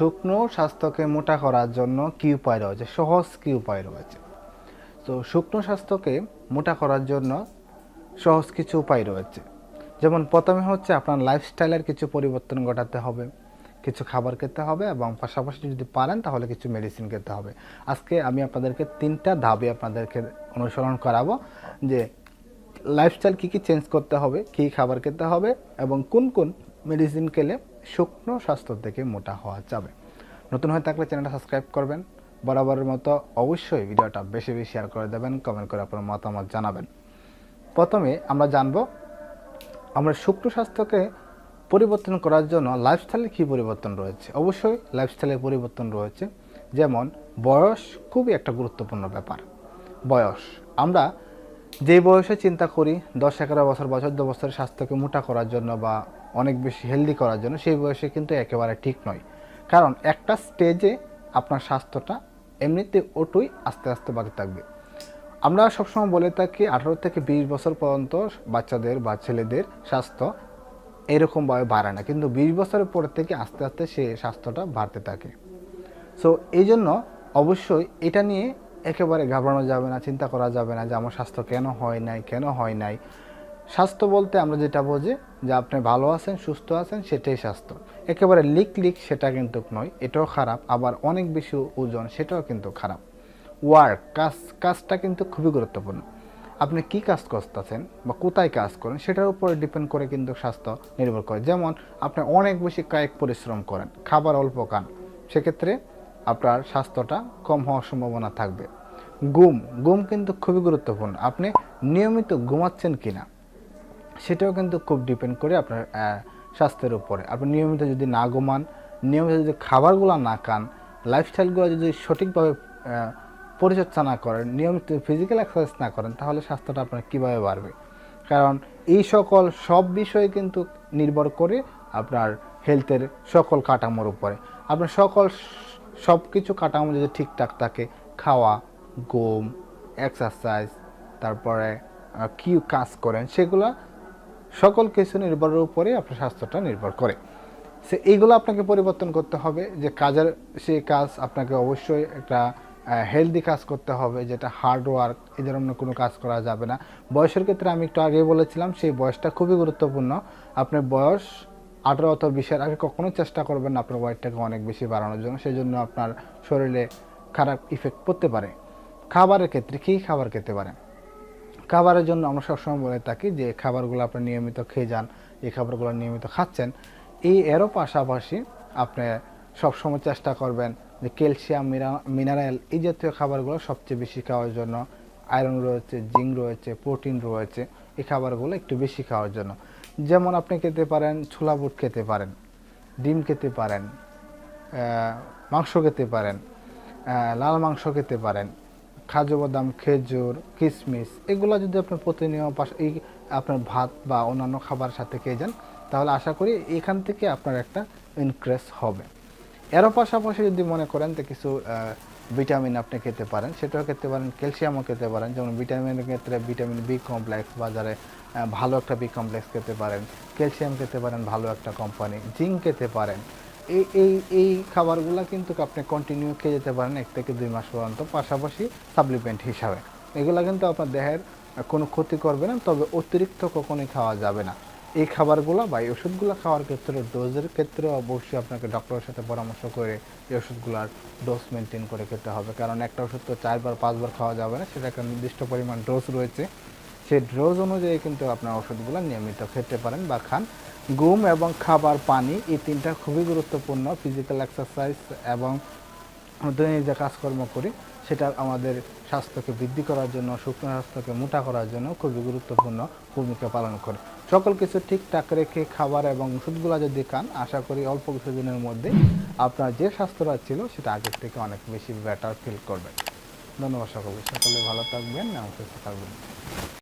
শুকনো স্বাস্থ্যকে মোটা করার জন্য কী উপায় রয়েছে? সহজ কী উপায় রয়েছে? তো শুকনো স্বাস্থ্যকে মোটা করার জন্য সহজ কিছু উপায় রয়েছে। যেমন প্রথমে হচ্ছে আপনার লাইফস্টাইলের কিছু পরিবর্তন ঘটাতে হবে, কিছু খাবার খেতে হবে এবং পাশাপাশি যদি পারেন তাহলে কিছু মেডিসিন খেতে হবে। আজকে আমি আপনাদেরকে তিনটা ধাপে আপনাদেরকে অনুসরণ করাবো যে লাইফস্টাইল কী কী চেঞ্জ করতে হবে, কী খাবার খেতে হবে এবং কোন কোন মেডিসিন খেলে শুকনো স্বাস্থ্য থেকে মোটা হওয়া যাবে। নতুন হয়ে থাকলে চ্যানেলটা সাবস্ক্রাইব করবেন। বরাবরের মতো অবশ্যই ভিডিওটা বেশি বেশি শেয়ার করে দেবেন কমেন্ট করে আপনার মতামত জানাবেন। প্রথমে আমরা জানব, আমরা শুক্র স্বাস্থ্যকে পরিবর্তন করার জন্য লাইফস্টাইলে কী পরিবর্তন রয়েছে? অবশ্যই লাইফস্টাইলের পরিবর্তন রয়েছে। যেমন বয়স খুবই একটা গুরুত্বপূর্ণ ব্যাপার। বয়স, আমরা যে বয়সে চিন্তা করি, দশ এগারো বছর বা চোদ্দ বছরের স্বাস্থ্যকে মোটা করার জন্য বা অনেক বেশি হেলদি করার জন্য, সেই বয়সে কিন্তু একেবারে ঠিক নয়। কারণ একটা স্টেজে আপনার স্বাস্থ্যটা এমনিতে ওটুই আস্তে আস্তে বাড়তে থাকবে। আমরা সবসময় বলে থাকি, আঠারো থেকে বিশ বছর পর্যন্ত বাচ্চাদের বা ছেলেদের স্বাস্থ্য এরকমভাবে বাড়ে না। কিন্তু বিশ বছরের পর থেকে আস্তে আস্তে সে স্বাস্থ্যটা বাড়তে থাকে। সো এই জন্য অবশ্যই এটা নিয়ে একেবারে ঘাবড়ানো যাবে না, চিন্তা করা যাবে না যে আমার স্বাস্থ্য কেন হয় নাই, কেন হয় নাই। স্বাস্থ্য বলতে আমরা যেটা বুঝি যে আপনি ভালো আছেন, সুস্থ আছেন, সেটাই স্বাস্থ্য। একেবারে লিক লিক সেটা কিন্তু নয়, এটাও খারাপ। আবার অনেক বেশি ওজন, সেটাও কিন্তু খারাপ। ওয়ার্ক, কাজ, কাজটা কিন্তু খুবই গুরুত্বপূর্ণ। আপনি কি কাজ করতেছেন বা কোথায় কাজ করেন, সেটার উপরে ডিপেন্ড করে কিন্তু স্বাস্থ্য নির্ভর করে। যেমন আপনি অনেক বেশি কায়িক পরিশ্রম করেন, খাবার অল্প খান, সেক্ষেত্রে আপনার স্বাস্থ্যটা কম হওয়ার সম্ভাবনা থাকবে। ঘুম ঘুম কিন্তু খুবই গুরুত্বপূর্ণ। আপনি নিয়মিত ঘুমাচ্ছেন কি না সেটাও কিন্তু খুব ডিপেন্ড করে আপনার স্বাস্থ্যের উপরে। আপনি নিয়মিত যদি না ঘুমান, নিয়মিত যদি খাবারগুলো না খান লাইফস্টাইলগুলো যদি সঠিকভাবে পরিচর্যা না করেন, নিয়মিত ফিজিক্যাল এক্সারসাইজ না করেন, তাহলে স্বাস্থ্যটা আপনার কীভাবে বাড়বে? কারণ এই সকল, সব বিষয়ে কিন্তু নির্ভর করে আপনার হেলথের সকল কাঠামোর উপরে। আপনার সকল সব কিছু কাঠামো যদি ঠিকঠাক থাকে, খাওয়া, ঘুম এক্সারসাইজ তারপরে কি কাজ করেন, সেগুলো সকল কিছু নির্ভরের উপরে আপনার স্বাস্থ্যটা নির্ভর করে। সে এইগুলো আপনাকে পরিবর্তন করতে হবে যে কাজের সেই কাজ আপনাকে অবশ্যই একটা হেলদি কাজ করতে হবে, যেটা হার্ড ওয়ার্ক এই ধরনের কোনো কাজ করা যাবে না। বয়সের ক্ষেত্রে আমি একটু আগে বলেছিলাম, সেই বয়সটা খুবই গুরুত্বপূর্ণ। আপনার বয়স আঠারো অথবা বিশের আগে কখনোই চেষ্টা করবেন না আপনার ওয়েটটাকে অনেক বেশি বাড়ানোর জন্য সেই জন্য আপনার শরীরে খারাপ ইফেক্ট পড়তে পারে। খাবারের ক্ষেত্রে কী খাবার খেতে পারেন? খাবারের জন্য আমরা সবসময় বলে থাকি যে খাবারগুলো আপনি নিয়মিত খেয়ে যান এই খাবারগুলো নিয়মিত খাচ্ছেন, এই এরও পাশাপাশি আপনি সবসময় চেষ্টা করবেন যে ক্যালসিয়াম মিনারেল এই জাতীয় খাবারগুলো সবচেয়ে বেশি খাওয়ার জন্য, আয়রন রয়েছে, জিঙ্ক রয়েছে, প্রোটিন রয়েছে, এই খাবারগুলো একটু বেশি খাওয়ার জন্য। যেমন আপনি খেতে পারেন, ছোলা বুট খেতে পারেন, ডিম খেতে পারেন মাংস খেতে পারেন লাল মাংস খেতে পারেন, কাজু বাদাম, খেজুর কিশমিশ এগুলো যদি আপনি প্রতিনিয়ত এই আপনার ভাত বা অন্যান্য খাবার সাথে খেয়ে যান, তাহলে আশা করি এখান থেকে আপনার একটা ইনক্রেস হবে। এরও পাশাপাশি যদি মনে করেন তো কিছু ভিটামিন আপনি খেতে পারেন, সেটাও খেতে পারেন, ক্যালসিয়ামও খেতে পারেন। যেমন ভিটামিনের ক্ষেত্রে ভিটামিন বি কমপ্লেক্স বাজারে ভালো একটা বি কমপ্লেক্স খেতে পারেন। ক্যালসিয়াম খেতে পারেন, ভালো একটা কোম্পানি। জিঙ্ক খেতে পারেন। এই এই এই খাবারগুলো কিন্তু আপনি কন্টিনিউ খেয়ে যেতে পারেন এক থেকে দুই মাস পর্যন্ত, পাশাপাশি সাপ্লিমেন্ট হিসাবে। এগুলো কিন্তু আপনার দেহের কোনো ক্ষতি করবে না, তবে অতিরিক্ত কখনোই খাওয়া যাবে না। এই খাবারগুলো বা এই ওষুধগুলো খাওয়ার ক্ষেত্রে, ডোজের ক্ষেত্রে অবশ্যই আপনাকে ডক্টরের সাথে পরামর্শ করে এই ওষুধগুলোর ডোজ মেনটেন করে খেতে হবে। কারণ একটা ওষুধ তো চারবার, পাঁচবার খাওয়া যাবে না, সেটা একটা নির্দিষ্ট পরিমাণ ডোজ রয়েছে। সেই ডোজ অনুযায়ী কিন্তু আপনার ওষুধগুলো নিয়মিত খেতে পারেন বা খান। ঘুম এবং খাবার পানি, এই তিনটা খুবই গুরুত্বপূর্ণ। ফিজিক্যাল এক্সারসাইজ এবং দৈনিক যে কাজকর্ম করি সেটা আমাদের স্বাস্থ্যকে বৃদ্ধি করার জন্য শুকনো স্বাস্থ্যকে মোটা করার জন্য খুবই গুরুত্বপূর্ণ ভূমিকা পালন করে। সকল কিছু ঠিকঠাক রেখে খাবার এবং ওষুধগুলো যদি খান, আশা করি অল্প কিছু দিনের মধ্যে আপনার যে স্বাস্থ্যটা ছিল সেটা আগের থেকে অনেক বেশি ব্যাটার ফিল করবেন। ধন্যবাদ সকলকে। সকলে ভালো থাকবেন সুস্থ থাকবেন